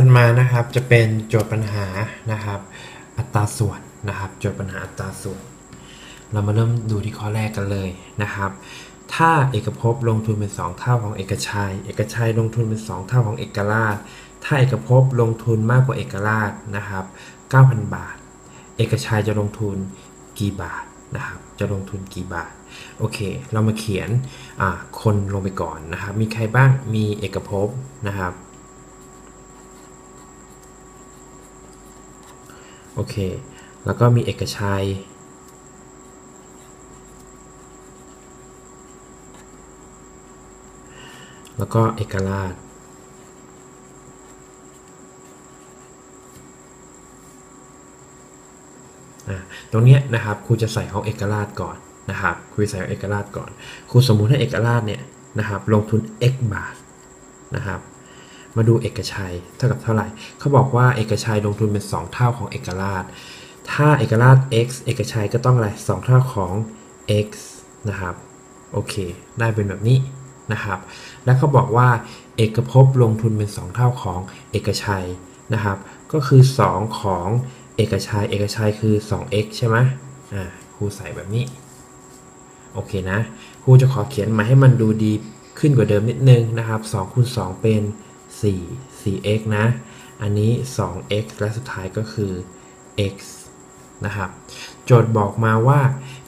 ถัดมานะครับจะเป็นโจทย์ปัญหานะครับ อัตราส่วนนะครับโจทย์ปัญหาอัตราส่วน เรามาเริ่มดูที่ข้อแรกกันเลยนะครับ ถ้าเอกภพลงทุนเป็น 2 เท่าของเอกชัย เอกชัยลงทุนเป็น 2 เท่าของเอกราช ถ้าเอกภพลงทุนมากกว่าเอกราชนะครับ 9,000 บาท เอกชัยจะลงทุนกี่บาทนะครับจะลงทุนกี่บาท โอเค เรามาเขียนคนลงไปก่อนนะครับ มีใครบ้างมีเอกภพนะครับ โอเค แล้วก็มีเอกชัย แล้วก็เอกราชตรงนี้นะครับครูจะใส่ของเอกราชก่อนนะครับครูใส่ของเอกราชก่อนครูสมมุติให้เอกราชเนี่ยนะครับลงทุน x บาทนะครับ มาดูเอกชัยเท่ากับเท่าไหร่เขาบอกว่าเอกชัยลงทุนเป็น 2 เท่าของเอกราช ถ้าเอกราช x เอกชัยก็ต้องอะไร2เท่าของ x นะครับโอเค ได้เป็นแบบนี้นะครับ แล้วเขาบอกว่า เอกภพลงทุนเป็น 2 เท่าของเอกชัยนะครับ ก็คือ 2 ของเอกชัย เอกชัยคือ 2x ใช่ไหมอ่าครูใส่แบบนี้ โอเคนะครูจะขอเขียนมาให้มันดูดีขึ้นกว่าเดิมนิดนึงนะครับ2คูณ2เป็น 4 4x นะ อันนี้ 2x และสุดท้ายก็คือ x นะครับ โจทย์บอกมาว่า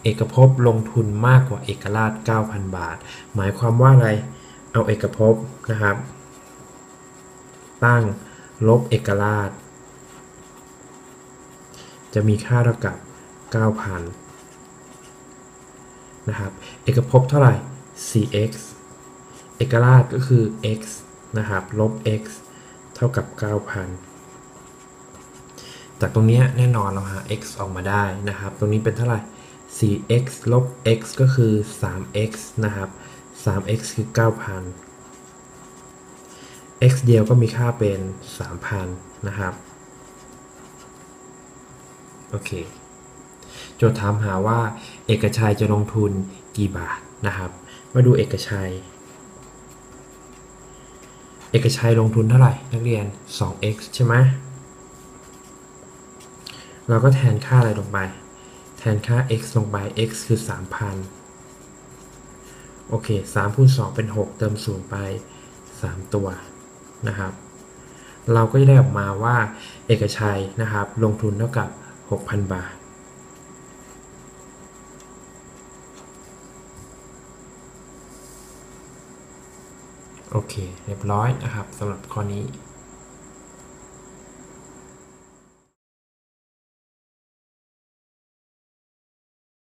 เอกภพลงทุนมากกว่าเอกราช 9,000 บาท หมายความว่าอะไร เอาเอกภพนะครับ ตั้งลบเอกราช จะมีค่าเท่ากับ 9,000 นะครับ เอกภพเท่าไหร่ 4x เอกราชก็คือ x นะครับลบ x เท่ากับ 9,000 จากตรงนี้แน่นอนเราหา x ออกมาได้นะครับ ตรงนี้เป็นเท่าไหร่ 4x ลบ x ก็คือ 3x นะครับ 3x คือ 9,000 x เดียวก็มีค่าเป็น 3,000 นะครับ โอเค โจทย์ถามหาว่าเอกชัยจะลงทุนกี่บาทนะครับ มาดูเอกชัย เอกชัยลงทุนเท่าไหร่ นักเรียน 2x ใช่ไหมเราก็แทนค่าอะไรลงไป แทนค่า x ลงไป x คือ 3,000 โอเค3คูณ2เป็น 6 เติม0ไป 3 ตัวนะครับ เราก็จะได้ออกมาว่าเอกชัยนะครับ ลงทุนเท่ากับ 6,000 บาท โอเค เรียบร้อยนะครับสำหรับข้อนี้